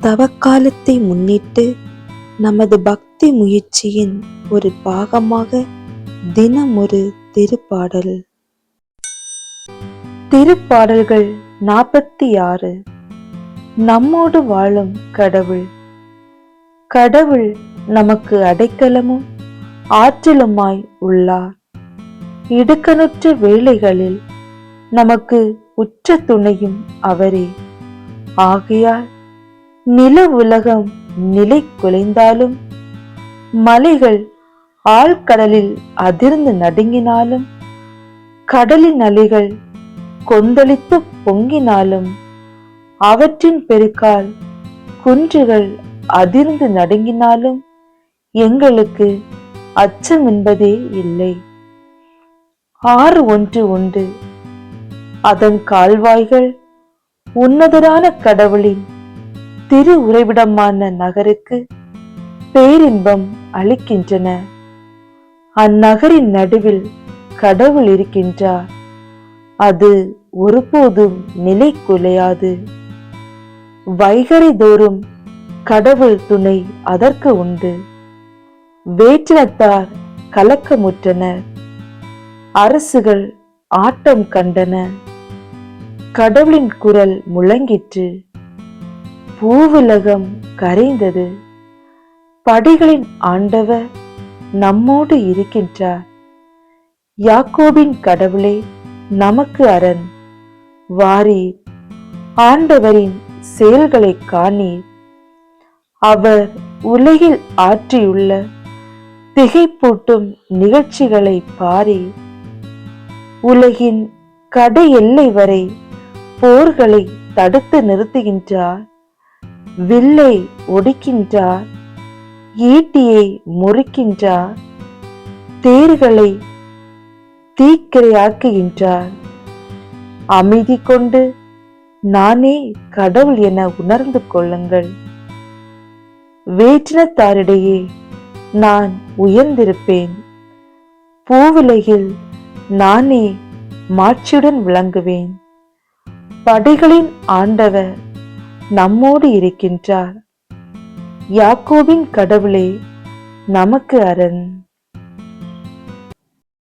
தவக்காலத்தை முன்னிட்டு நமது பக்தி முயற்சியின் ஒரு பாகமாக தினம் ஒரு திருப்பாடல். திருப்பாடல்கள் நாற்பத்தி ஆறு நம்மோடு வாழும் கடவுள். கடவுள் நமக்கு அடைக்கலமும் ஆற்றலுமாய் உள்ளார். இடுக்கணுற்ற வேளைகளில் நமக்கு உற்ற துணையும் அவரே. ஆகையால் நில உலகம் நிலை குலைந்தாலும் மலைகள் ஆழ்கடலில் அதிர்ந்து நடுங்கினாலும் கடலின் அலைகள் கொந்தளித்து பொங்கினாலும் அவற்றின் பெருக்கால் குன்றுகள் அதிர்ந்து நடுங்கினாலும் எங்களுக்கு அச்சம் என்பதே இல்லை. ஆறு ஒன்று உண்டு அதன் கால்வாய்கள் உன்னதரான கடவுளின் திரு உறைவிடமான நகருக்கு பேரின்பம் அளிக்கின்றன. அந்நகரின் நடுவில் கடவுள் இருக்கின்றார். அது ஒருபோதும் நிலை குலையாது. வைகரை தோறும் கடவுள் துணை அதற்கு உண்டு. வேற்றினத்தார் கலக்கமுற்றனர். அரசுகள் ஆட்டம் கண்டன. கடவுளின் குரல் முழங்கிற்று. பூவுலகம் கரைந்தது. படைகளின் ஆண்டவர் நம்மோடு இருக்கின்றார். யாக்கோபின் கடவுளே நமக்கு அரண். வாரி ஆண்டவரின் செயல்களை காணீர். அவர் உலகில் ஆற்றியுள்ள திகைப்பூட்டும் நிகழ்ச்சிகளை பாரி உலகின் கடை எல்லை வரை போர்களை தடுத்து நிறுத்துகின்றார். வில்லை ஒடிக்கின்றார் ஈட்டியை முறிக்கின்றார் தேர்களை தீக்கிரையாக்குகின்றார். அமைதி கொண்டு நானே கடவுள் என உணர்ந்து கொள்ளுங்கள். வேற்றினத்தாரிடையே நான் உயர்ந்திருப்பேன். பூவுலகில் நானே மாட்சியுடன் விளங்குவேன். படைகளின் ஆண்டவர் நம்மோடு இருக்கின்றார். யாக்கோபின் கடவுளே நமக்கு அரண்.